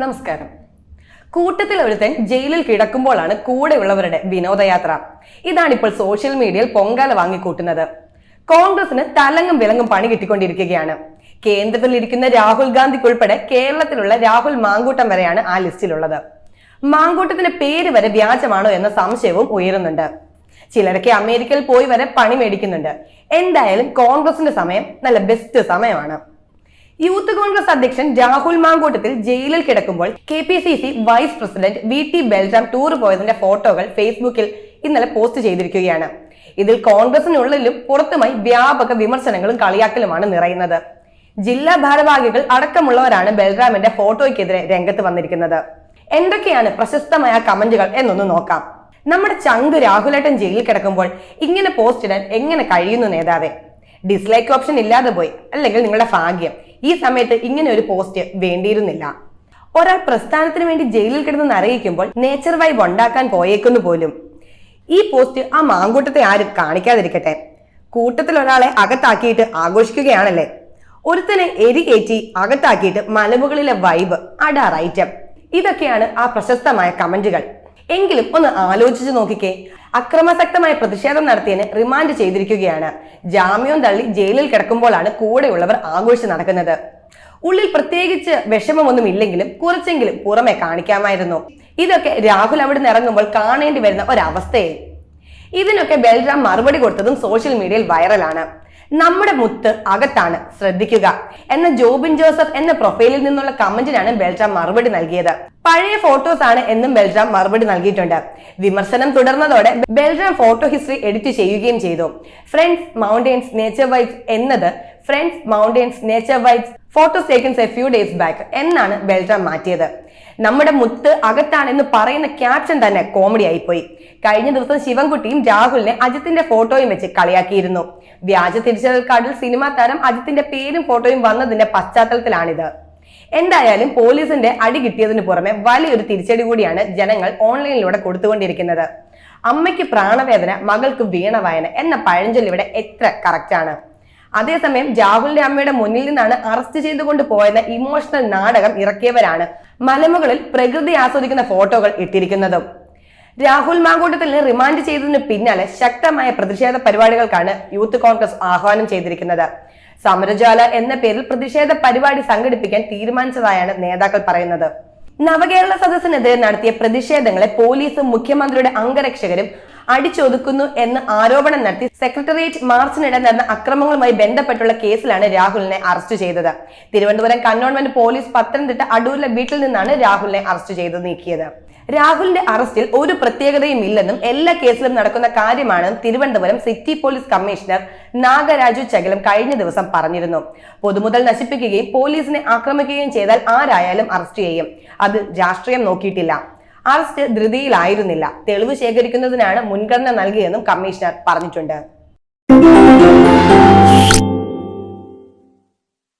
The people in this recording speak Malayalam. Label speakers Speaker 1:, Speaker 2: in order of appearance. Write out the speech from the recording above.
Speaker 1: നമസ്കാരം. കൂട്ടത്തിൽ ഒരുത്തൻ ജയിലിൽ കിടക്കുമ്പോഴാണ് കൂടെയുള്ളവരുടെ വിനോദയാത്ര. ഇതാണിപ്പോൾ സോഷ്യൽ മീഡിയയിൽ പൊങ്കാല വാങ്ങിക്കൂട്ടുന്നത്. കോൺഗ്രസിന് തലങ്ങും വിലങ്ങും പണി കിട്ടിക്കൊണ്ടിരിക്കുകയാണ്. കേന്ദ്രത്തിൽ ഇരിക്കുന്ന രാഹുൽ ഗാന്ധിക്കുൾപ്പെടെ കേരളത്തിലുള്ള രാഹുൽ മാങ്കൂട്ടം വരെയാണ് ആ ലിസ്റ്റിലുള്ളത്. മാങ്കൂട്ടത്തിന്റെ പേര് വരെ വ്യാജമാണോ എന്ന സംശയവും ഉയരുന്നുണ്ട്. ചിലരൊക്കെ അമേരിക്കയിൽ പോയി വരെ പണി മേടിക്കുന്നുണ്ട്. എന്തായാലും കോൺഗ്രസിന്റെ സമയം നല്ല ബെസ്റ്റ് സമയമാണ്. യൂത്ത് കോൺഗ്രസ് അധ്യക്ഷൻ രാഹുൽ മാങ്കൂട്ടത്തിൽ ജയിലിൽ കിടക്കുമ്പോൾ K P C C vice president V T Belgium tour പോയതിന്റെ ഫോട്ടോകൾ ഫേസ്ബുക്കിൽ ഇന്നലെ പോസ്റ്റ് ചെയ്തിരിക്കുകയാണ്. ഇതിൽ കോൺഗ്രസിനുള്ളിലും പുറത്തുമായി വ്യാപക വിമർശനങ്ങളും കളിയാക്കലുമാണ് നിറയുന്നത്. ജില്ലാ ഭാരവാഹികൾ അടക്കമുള്ളവരാണ് ബൽറാമിന്റെ ഫോട്ടോയ്ക്കെതിരെ രംഗത്ത് വന്നിരിക്കുന്നത്. എന്തൊക്കെയാണ് പ്രശസ്തമായ കമന്റുകൾ എന്നൊന്ന് നോക്കാം. നമ്മുടെ ചങ്ക് രാഹുലേട്ടൻ ജയിലിൽ കിടക്കുമ്പോൾ ഇങ്ങനെ പോസ്റ്റ് ഇടാൻ എങ്ങനെ കഴിയുന്നു നേതാവേ? ഡിസ്ലൈക്ക് ഓപ്ഷൻ ഇല്ലാതെ പോയി. അല്ലെങ്കിൽ നിങ്ങളുടെ ഭാഗ്യം. ഈ സമയത്ത് ഇങ്ങനെ ഒരു പോസ്റ്റ് വേണ്ടിയിരുന്നില്ല. ഒരാൾ പ്രസ്ഥാനത്തിന് വേണ്ടി ജയിലിൽ കിടന്നെന്ന് അറിയിക്കുമ്പോൾ നേച്ചർ വൈബ് ഉണ്ടാക്കാൻ പോയേക്കുന്നു പോലും. ഈ പോസ്റ്റ് ആ മാങ്കൂട്ടത്തെ ആരും കാണിക്കാതിരിക്കട്ടെ. കൂട്ടത്തിൽ ഒരാളെ അകത്താക്കിയിട്ട് ആഘോഷിക്കുകയാണല്ലേ? ഒരുത്തനെ എരികേറ്റി അകത്താക്കിയിട്ട് മലമുകളിലെ വൈബ് അടാർ ഐറ്റം ഇതൊക്കെയാണ് ആ പ്രശസ്തമായ കമന്റുകൾ എങ്കിലും ഒന്ന് ആലോചിച്ചു നോക്കിക്കേ. അക്രമാസക്തമായ പ്രതിഷേധം നടത്തിയതിന് റിമാൻഡ് ചെയ്തിരിക്കുകയാണ്. ജാമ്യം തള്ളി ജയിലിൽ കിടക്കുമ്പോഴാണ് കൂടെയുള്ളവർ ആഘോഷിച്ച് നടക്കുന്നത്. ഉള്ളിൽ പ്രത്യേകിച്ച് വിഷമമൊന്നും ഇല്ലെങ്കിലും കുറച്ചെങ്കിലും പുറമെ കാണിക്കാമായിരുന്നു. ഇതൊക്കെ രാഹുൽ അവിടെ ഇറങ്ങുമ്പോൾ കാണേണ്ടി വരുന്ന ഒരവസ്ഥയെ ഇതിനൊക്കെ ബൽറാം മറുപടി കൊടുത്തതും സോഷ്യൽ മീഡിയയിൽ വൈറലാണ് നമ്മുടെ മുത്ത് അകത്താണ്. ശ്രദ്ധിക്കുക. എന്ന ജോബിൻ ജോസഫ് എന്ന പ്രൊഫൈലിൽ നിന്നുള്ള കമന്റിനാണ് ബെൽറാം മറുപടി നൽകിയത്. പഴയ ഫോട്ടോസ് ആണ് എന്നും ബെൽറാം മറുപടി നൽകിയിട്ടുണ്ട്. വിമർശനം തുടർന്നതോടെ ബെൽറാം ഫോട്ടോ ഹിസ്റ്ററി എഡിറ്റ് ചെയ്യുകയും ചെയ്തു. ഫ്രണ്ട്സ് മൗണ്ടെയ്ൻസ് നേച്ചർ വൈബ്സ് എന്നത് friends mountains nature vibes photos taken a few days back എന്നാണ് ബെൽറാം മാറ്റിയത്. നമ്മുടെ മുത്ത് അകത്താണെന്ന് പറയുന്ന ക്യാപ്ഷൻ തന്നെ കോമഡി ആയിപ്പോയി. കഴിഞ്ഞ ദിവസം ശിവൻകുട്ടിയും രാഹുലിനെ അജിത്തിന്റെ ഫോട്ടോയും വെച്ച് കളിയാക്കിയിരുന്നു. വ്യാജ തിരിച്ചറിയൽ കാർഡിൽ സിനിമാ താരം അജിത്തിന്റെ പേരും ഫോട്ടോയും വന്നതിന്റെ പശ്ചാത്തലത്തിലാണിത്. എന്തായാലും പോലീസിന്റെ അടി കിട്ടിയതിന് പുറമെ വലിയൊരു തിരിച്ചടി കൂടിയാണ് ജനങ്ങൾ ഓൺലൈനിലൂടെ കൊടുത്തുകൊണ്ടിരിക്കുന്നത്. അമ്മയ്ക്ക് പ്രാണവേദന മകൾക്ക് വീണവായന എന്ന പഴഞ്ചൊല്ലിവിടെ എത്ര കറക്റ്റ് ആണ്. അതേസമയം ജാഹുലിന്റെ അമ്മയുടെ മുന്നിൽ നിന്നാണ് അറസ്റ്റ് ചെയ്തുകൊണ്ട് പോയെന്ന ഇമോഷണൽ നാടകം ഇറക്കിയവരാണ് മലമുകളിൽ പ്രകൃതി ആസ്വദിക്കുന്ന ഫോട്ടോകൾ ഇട്ടിരിക്കുന്നതും. രാഹുൽ മാങ്കൂട്ടത്തിൽ റിമാൻഡ് ചെയ്തതിന് പിന്നാലെ ശക്തമായ പ്രതിഷേധ പരിപാടികൾക്കാണ് യൂത്ത് കോൺഗ്രസ് ആഹ്വാനം ചെയ്തിരിക്കുന്നത്. സമരജാല എന്ന പേരിൽ പ്രതിഷേധ പരിപാടി സംഘടിപ്പിക്കാൻ തീരുമാനിച്ചതായാണ് നേതാക്കൾ പറയുന്നത്. നവകേരള സദസ്സിനെതിരെ നടത്തിയ പ്രതിഷേധങ്ങളെ പോലീസും മുഖ്യമന്ത്രിയുടെ അംഗരക്ഷകരും അടിച്ചൊതുക്കുന്നു എന്ന് ആരോപണം നടത്തി സെക്രട്ടേറിയറ്റ് മാർച്ചിനിടെ നടന്ന അക്രമങ്ങളുമായി ബന്ധപ്പെട്ടുള്ള കേസിലാണ് രാഹുലിനെ അറസ്റ്റ് ചെയ്തത്. തിരുവനന്തപുരം കന്റോൺമെന്റ് പോലീസ് പത്തനംതിട്ട അടൂരിലെ വീട്ടിൽ നിന്നാണ് രാഹുലിനെ അറസ്റ്റ് ചെയ്ത് നീക്കിയത്. രാഹുലിന്റെ അറസ്റ്റിൽ ഒരു പ്രത്യേകതയും ഇല്ലെന്നും എല്ലാ കേസിലും നടക്കുന്ന കാര്യമാണെന്നും Thiruvananthapuram city police commissioner Nagaraju Chakilam കഴിഞ്ഞ ദിവസം പറഞ്ഞിരുന്നു. പൊതുമുതൽ നശിപ്പിക്കുകയും പോലീസിനെ ആക്രമിക്കുകയും ചെയ്താൽ ആരായാലും അറസ്റ്റ് ചെയ്യും. അത് രാഷ്ട്രീയം നോക്കിയിട്ടില്ല. അറസ്റ്റ് ധൃതിയിലായിരുന്നില്ല. തെളിവ് ശേഖരിക്കുന്നതിനാണ് മുൻഗണന നൽകിയെന്നും കമ്മീഷണർ പറഞ്ഞിട്ടുണ്ട്.